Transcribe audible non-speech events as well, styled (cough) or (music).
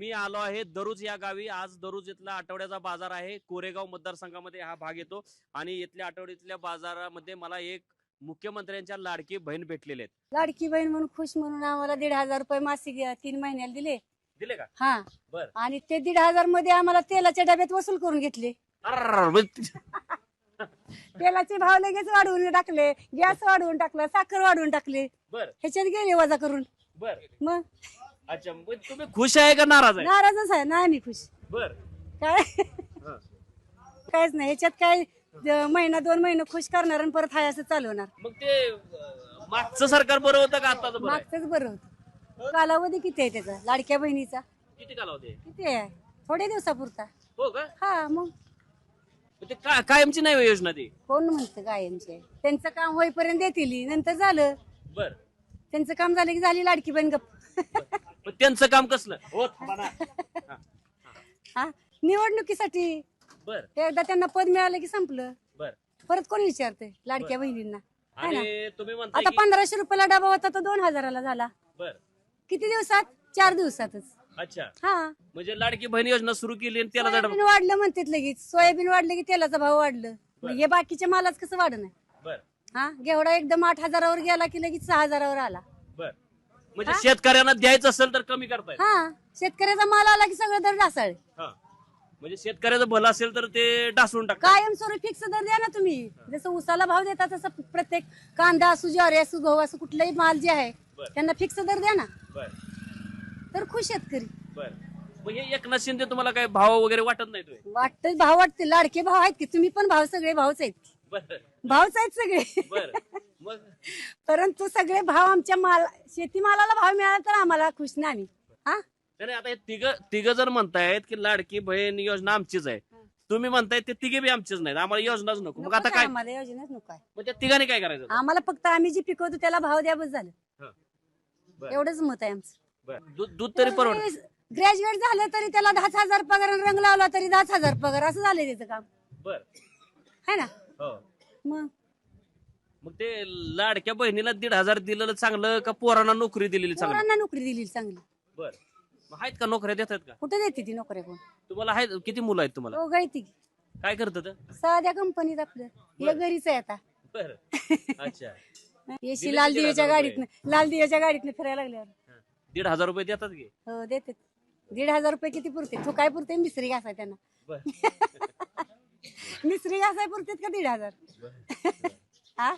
मी आलो आहे दरुज या गावी. आज दरुज इथला आठवड्याचा बाजार आहे. कोरेगाव मतदारसंघामध्ये हा भाग येतो आणि इथल्या आठवड्यातल्या बाजारामध्ये मला एक मुख्यमंत्र्यांच्या लाडकी बहीण भेटलेले आहेत. लाडकी बहीण म्हणून खुश म्हणून आम्हाला दीड हजार रुपये मासिक अं, तीन महिन्याला दिले. दिले का? हा. बर. आणि ते दीड हजारमध्ये आम्हाला तेलाच्या डब्यात वसूल करून घेतले. अर्रर्र, म्हणजे (laughs) तेलाचे भाव लगेच वाढवून टाकले. गॅस वाढवून टाकला साखर वाढवून टाकले. बर. ह्याच्यात गेले वजा करून. बर. मग? अच्छा मग तुम्ही खुश आहे का नाराज आहे? नाराजच आहे. ना आम्ही खुश. बर. काय. काहीच नाही. ह्याच्यात काय महिना दोन महिने खुश करणार आणि परत हाय असं चालवणार मग ते अं, मागचं सरकार बरं होतं का आताच बरं आहे? मागचंच बरं होतं. कालावधी किती आहे त्याचा? लाडक्या बहिणीचा? किती कालावधी आहे? किती आहे? थोड्या दिवसापुरता. हो का? हा मग. मग ते का- कायमची नाही योजना ती? कोण म्हणतं कायमचे त्यांचं काम होईपर्यंत देतील नंतर झालं. बर. त्यांचं काम झालं की झाली लाडकी बहीण गप्प. पण त्यांचं काम कसलं? हो. (laughs) हा. निवडणुकीसाठी बर. एकदा त्यांना पद मिळालं की संपलं. बर. परत कोण विचारते लाडक्या बहिणींना. है ना? आणि तुम्ही म्हणताय आता की पंधराशे रुपयाला डबा होता तो दोन हजाराला झाला. बर. किती दिवसात? चार दिवसातच. अच्छा. हा. म्हणजे लाडकी बहीण योजना सुरू केली आणि त्याला जड सोयाबीन वाढलं म्हणतात लगेच. सोयाबीन वाढलं की तेलाचा भाव वाढलं. मग हे बाकीच्या मालाच कसं वाढ नाही बर. हा? घेवडा एकदम आठ हजारावर गेला की लगेच सहा हजारावर आला. बर. म्हणजे शेतकऱ्यांना द्यायचं असेल तर कमी करताय. हा शेतकऱ्याचा माल आला की सगळं दर ढासळ. हा. म्हणजे शेतकऱ्याचं भलं असेल तर ते डासून टाकतात. कायमस्वरूपी फिक्स दर द्या ना तुम्ही. जसं उसाला भाव देता तसं प्रत्येक कांदा असू ज्वारी असू गहू असू कुठलाही माल जे आहे बरं. त्यांना फिक्स दर द्या ना. बर. तर खुश शेतकरी. बर. मग हे एकनाथ शिंदे तुम्हाला काय भाव वगैरे वाटत नाही तुम्ही? वाटतं भाव वाटते लाडके भाव आहेत की तुम्ही पण भाव सगळे भावच आहेत. बर. भावच आहेत सगळे. बर. परंतु सगळे भाव आमच्या माल शेतीमालाला भाव मिळाला तर आम्हाला खुश नाही आम्ही. हा? नाही आता हे तिघ तिघ जर म्हणतायत की लाडकी बहीण योजना आमचीच आहे. तुम्ही म्हणताय ते तिघे बी आमचीच नाहीत. आम्हाला योजनाच नको. मग आता काय काय? आम्हाला योजनाच नको आहे. मग त्या तिघांनी काय करायचं? आम्हाला फक्त आम्ही जे पिकवतो त्याला भाव द्या बस झालं. बरं. एवढंच मत आहे आमचं. बर. दूध दूध तरी परवड. ग्रॅज्युएट झालं तरी त्याला दहाच हजार पगार आणि रंग लावला तरी दहाच हजार पगार. असं झालंय त्याचं काम. बर. है ना? हो. मग? मग ते लाडक्या बहिणीला दीड हजार दिलेलं चांगलं का पोरांना नोकरी दिलेली चांगली? पोरांना नोकरी दिली चांगली. बर. मग आहेत का नोकऱ्या? देतात का? कुठे देते ती नोकऱ्या कोण? तुम्हाला आहेत? किती मुलं आहेत तुम्हाला? दोघं ती काय करतात? साध्या कंपनीत आपलं. हे घरीच आहे आता. बर. (laughs) अच्छा. येशी लाल दिव्याच्या हजार गाडीतनं लाल दिव्याच्या गाडीतनं फिरायला लागल्यावर. दीड हजार रुपये देतात की? हो देते दीड हजार रुपये किती पुरते? तू काय पुरते? मिसरी घासाय त्यांना. बर. (laughs) मिसरी घासाय पुरतेत का दीड हजार? हा